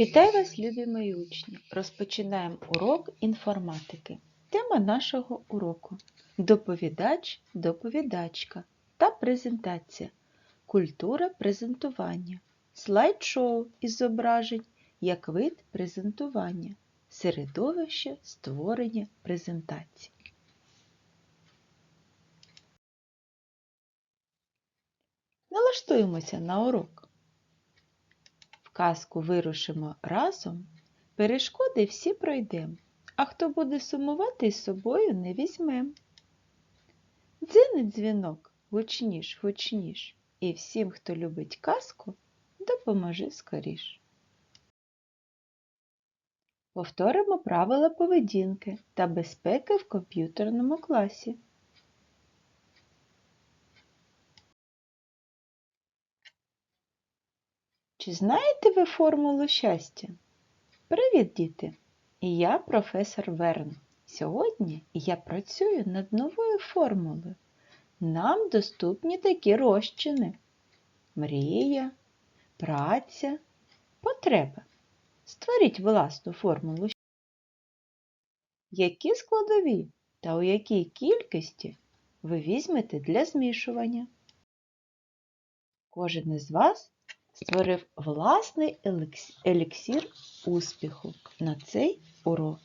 Вітаю вас, любі мої учні! Розпочинаємо урок інформатики. Тема нашого уроку доповідач, доповідачка та презентація. Культура презентування. Слайд-шоу із зображень як вид презентування. Середовище створення презентації. Налаштуємося на урок. Казку вирушимо разом, перешкоди всі пройдем, а хто буде сумувати з собою не візьмем. Дзинить дзвінок, гучніш, гучніш, і всім, хто любить казку, допоможи скоріш. Повторимо правила поведінки та безпеки в комп'ютерному класі. Чи знаєте ви формулу щастя? Привіт, діти! Я професор Верн. Сьогодні я працюю над новою формулою. Нам доступні такі розчини: мрія, праця, потреба. Створіть власну формулу. Які складові та у якій кількості ви візьмете для змішування? Кожен із вас створив власний еліксір успіху на цей урок.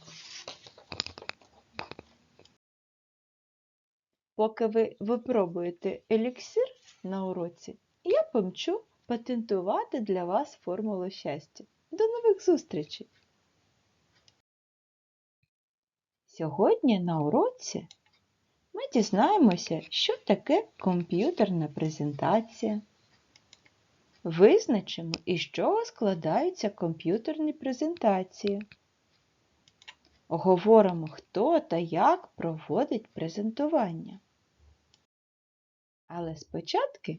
Поки ви випробуєте еліксир на уроці, я помчу патентувати для вас формулу щастя. До нових зустрічей! Сьогодні на уроці ми дізнаємося, що таке комп'ютерна презентація. Визначимо, із чого складаються комп'ютерні презентації. Говоримо, хто та як проводить презентування. Але спочатку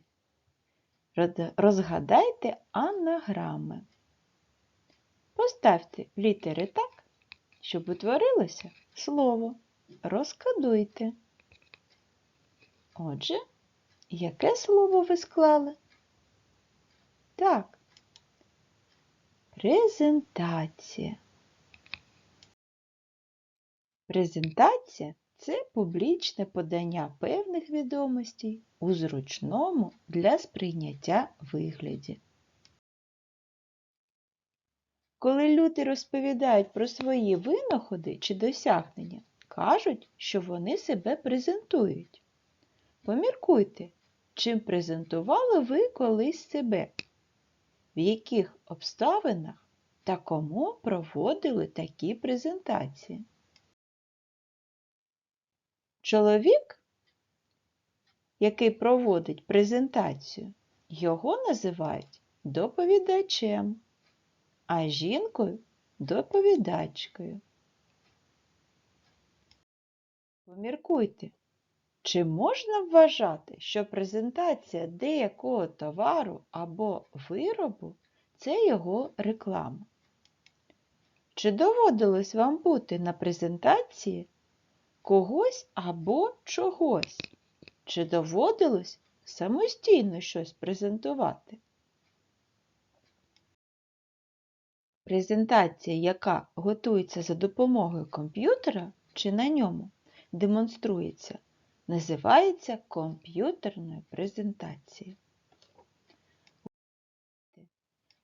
розгадайте анаграми. Поставте літери так, щоб утворилося слово. Розкадуйте. Отже, яке слово ви склали? Так. Презентація. Презентація це публічне подання певних відомостей у зручному для сприйняття вигляді. Коли люди розповідають про свої винаходи чи досягнення, кажуть, що вони себе презентують. Поміркуйте, чим презентували ви колись себе в яких обставинах та кому проводили такі презентації. Чоловік, який проводить презентацію, його називають доповідачем, а жінкою доповідачкою. Поміркуйте, чи можна вважати, що презентація деякого товару або виробу це його реклама? Чи доводилось вам бути на презентації когось або чогось? Чи доводилось самостійно щось презентувати? Презентація, яка готується за допомогою комп'ютера чи на ньому демонструється, називається комп'ютерною презентацією.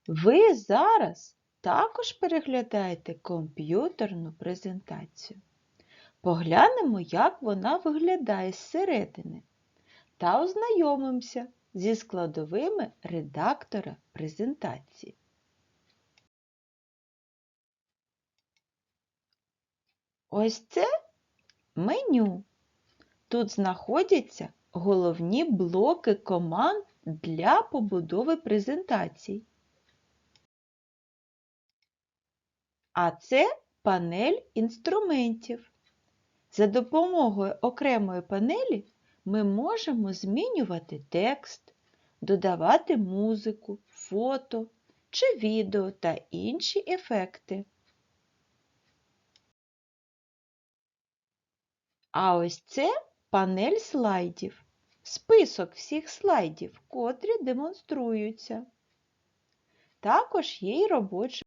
Ви зараз також переглядаєте комп'ютерну презентацію. Поглянемо, як вона виглядає зсередини та ознайомимося зі складовими редактора презентації. Ось це меню. Тут знаходяться головні блоки команд для побудови презентацій. А це панель інструментів. За допомогою окремої панелі ми можемо змінювати текст, додавати музику, фото чи відео та інші ефекти. А ось це панель слайдів, список всіх слайдів, котрі демонструються. Також є й робоча.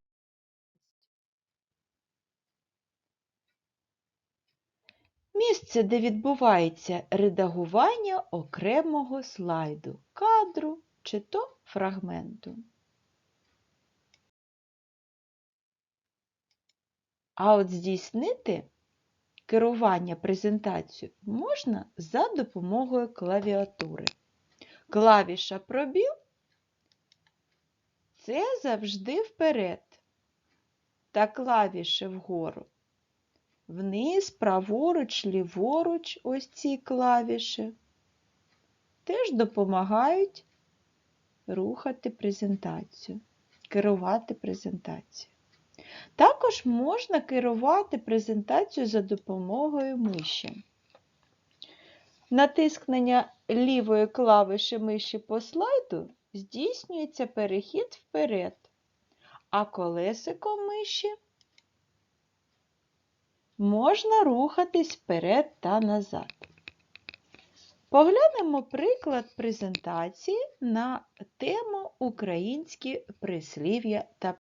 Місце, де відбувається редагування окремого слайду, кадру чи то фрагменту. А от здійснити керування презентацією можна за допомогою клавіатури. Клавіша пробіл це завжди вперед. Та клавіші вгору. Вниз, праворуч, ліворуч, ось ці клавіші, теж допомагають рухати презентацію, керувати презентацією. Також можна керувати презентацією за допомогою миші. Натискнення лівої клавіші миші по слайду здійснюється перехід вперед, а колесиком миші можна рухатись вперед та назад. Поглянемо приклад презентації на тему Українські прислів'я та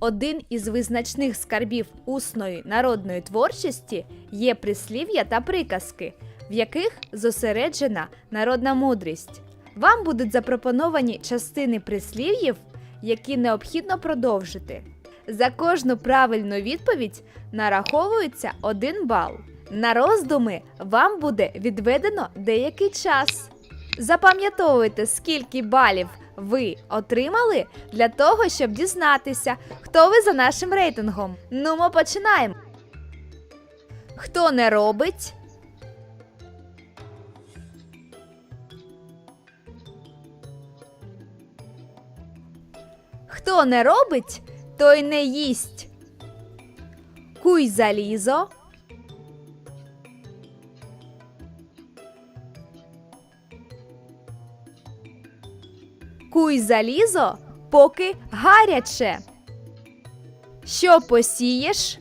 Один із визначних скарбів усної народної творчості є прислів'я та приказки, в яких зосереджена народна мудрість. Вам будуть запропоновані частини прислів'їв, які необхідно продовжити. За кожну правильну відповідь нараховується один бал. На роздуми вам буде відведено деякий час. Запам'ятовуйте, скільки балів ви отримали для того, щоб дізнатися, хто ви за нашим рейтингом. Ну, ми починаємо. Хто не робить? Хто не робить, той не їсть. Куй залізо. Куй залізо, поки гаряче. Що посієш?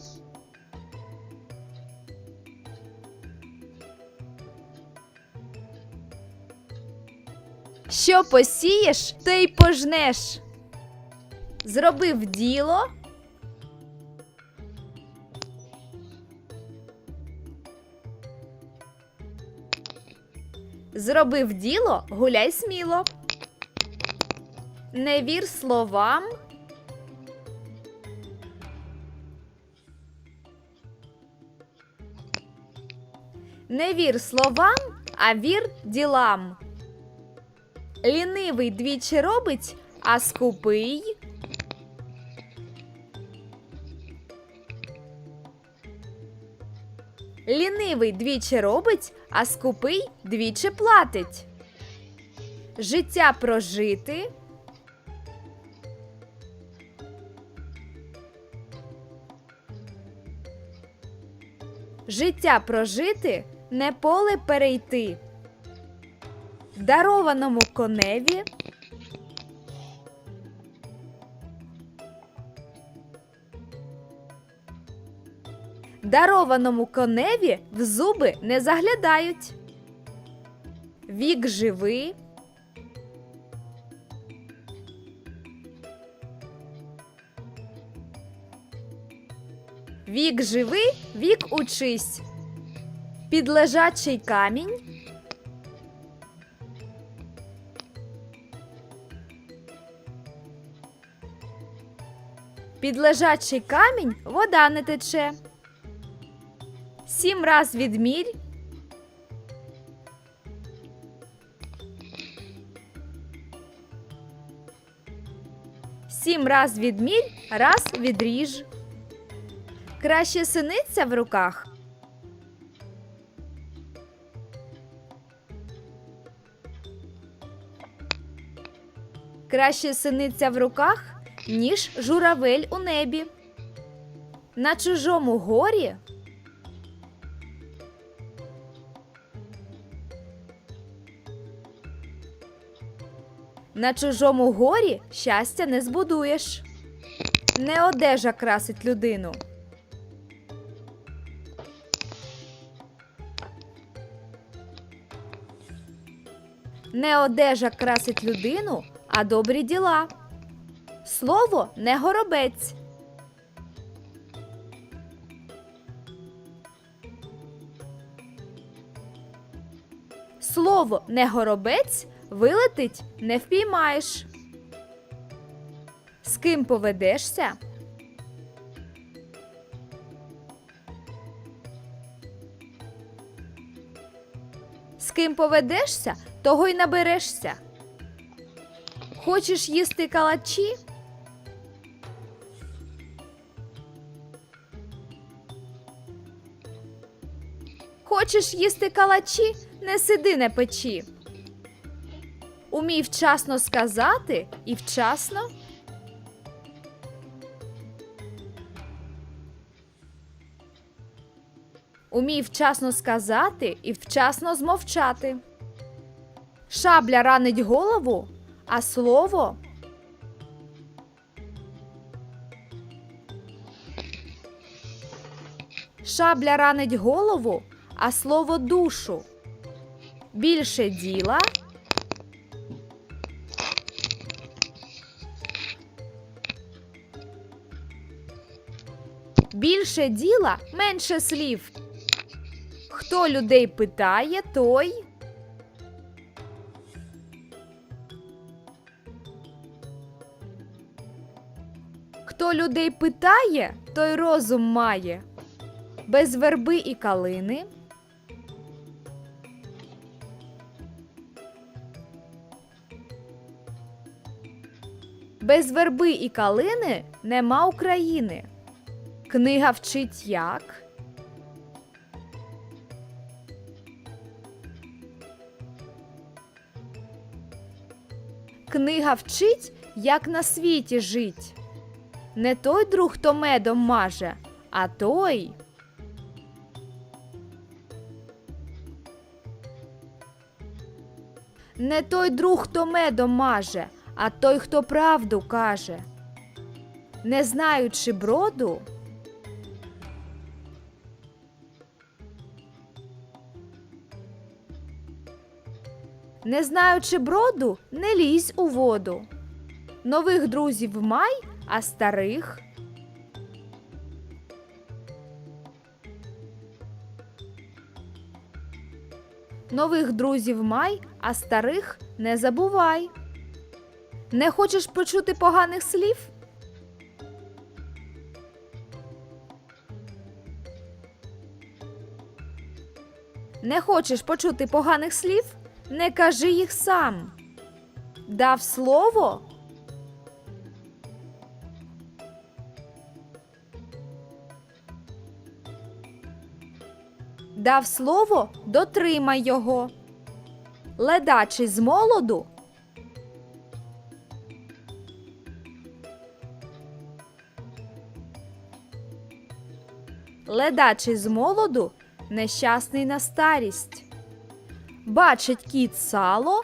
Що посієш, те й пожнеш. Зробив діло. Зробив діло, гуляй сміло. Не вір словам. Не вір словам, а вір ділам. Лінивий двічі робить, а скупий. Лінивий двічі робить, а скупий двічі платить. Життя прожити. Життя прожити не поле перейти. Дарованому коневі. Дарованому коневі в зуби не заглядають. Вік живи. Вік живи, вік учись. Підлежачий камінь. Підлежачий камінь вода не тече. Сім раз відмірь. Сім раз відмірь, раз відріж. Краще синиця в руках. Краще синиця в руках, ніж журавель у небі. На чужому горі На чужому горі щастя не збудуєш. Не одежа красить людину. Не одежа красить людину, а добрі діла. Слово не горобець. Слово не горобець вилетить не впіймаєш. З ким поведешся? Ким поведешся, того й наберешся. Хочеш їсти калачі? Хочеш їсти калачі, не сиди на печі. Умій вчасно сказати і вчасно. Умій вчасно сказати і вчасно змовчати. Шабля ранить голову, а слово Шабля ранить голову, а слово душу. Більше діла. Більше діла, менше слів. Хто людей питає, той. Хто людей питає, той розум має. Без верби і калини. Без верби і калини нема України. Книга вчить як. Книга вчить, як на світі жить. Не той друг, хто медом маже, а той. Не той друг, хто медом маже, а той, хто правду каже. Не знаючи броду. Не знаючи броду, не лізь у воду. Нових друзів май, а старих. Нових друзів май, а старих не забувай. Не хочеш почути поганих слів? Не хочеш почути поганих слів? Не кажи їх сам. Дав слово? Дав слово, дотримай його. Ледачий з молоду. Ледачий з молоду нещасний на старість. Бачить кіт сало.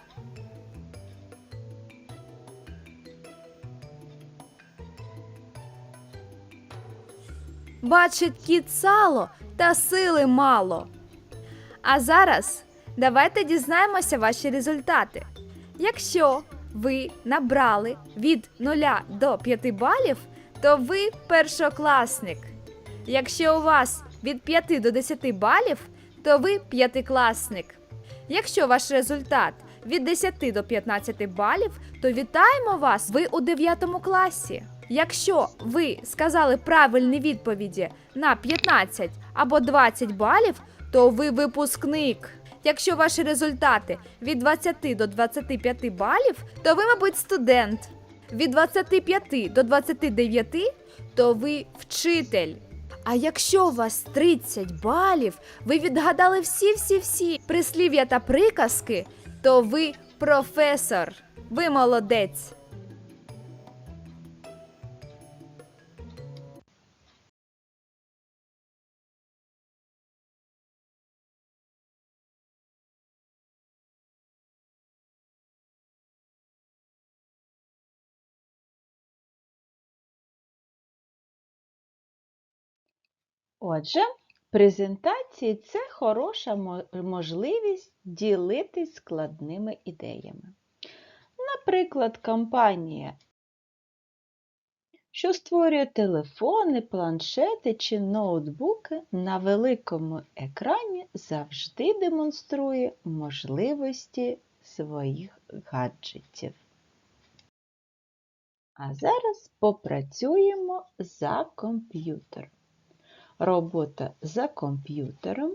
Бачить кіт сало, та сили мало. А зараз давайте дізнаємося ваші результати. Якщо ви набрали від 0 до 5 балів, то ви першокласник. Якщо у вас від 5 до 10 балів, то ви п'ятикласник. Якщо ваш результат від 10 до 15 балів, то вітаємо вас! Ви у 9 класі. Якщо ви сказали правильні відповіді на 15 або 20 балів, то ви випускник. Якщо ваші результати від 20 до 25 балів, то ви, мабуть, студент. Від 25 до 29, то ви вчитель. А якщо у вас 30 балів, ви відгадали всі-всі-всі прислів'я та приказки, то ви професор. Ви молодець. Отже, презентації це хороша можливість ділитись складними ідеями. Наприклад, компанія що створює телефони, планшети чи ноутбуки на великому екрані, завжди демонструє можливості своїх гаджетів. А зараз попрацюємо за комп'ютер. Робота за комп'ютером.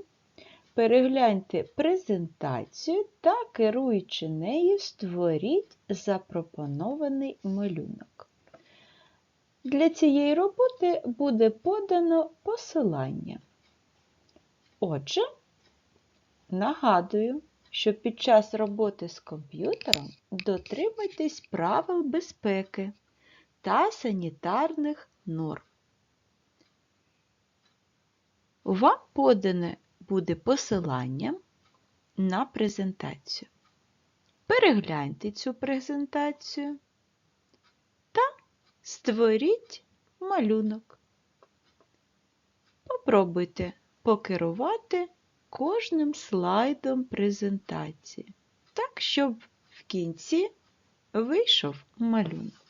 Перегляньте презентацію та, керуючи нею, створіть запропонований малюнок. Для цієї роботи буде подано посилання. Отже, нагадую, що під час роботи з комп'ютером дотримуйтесь правил безпеки та санітарних норм. Вам подане буде посилання на презентацію. Перегляньте цю презентацію та створіть малюнок. Попробуйте покерувати кожним слайдом презентації, так, щоб в кінці вийшов малюнок.